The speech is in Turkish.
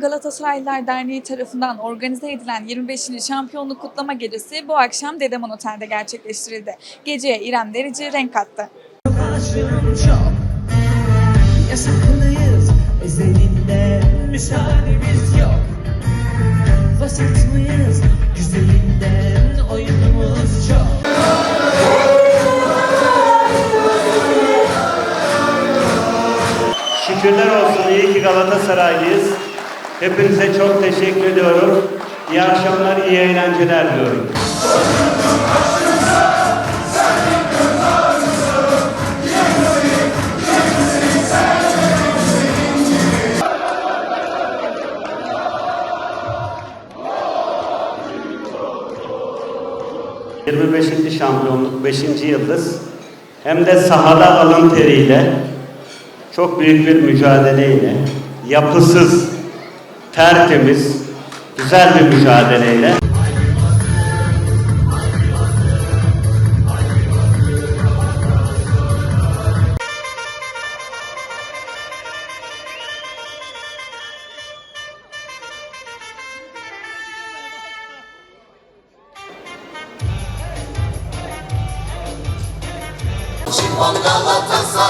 Galatasaraylılar Derneği tarafından organize edilen 25. şampiyonluk kutlama gecesi bu akşam Dedeman Otel'de gerçekleştirildi. Geceye İrem Derici renk kattı. Aşığım çok Yasaklıyız Ezelinde Müsaademiz yok Vasat mıyız Güzelinden Oyunumuz çok Şükürler olsun iyi ki Galatasaraylıyız. Hepinize çok teşekkür ediyorum. İyi akşamlar, iyi eğlenceler diliyorum. ...25. şampiyonluk, 5. yıldız... ...hem de sahada alın teriyle... ...çok büyük bir mücadeleyle... ...yapısız, tertemiz, güzel bir mücadeleyle... Cimbom Galatasaray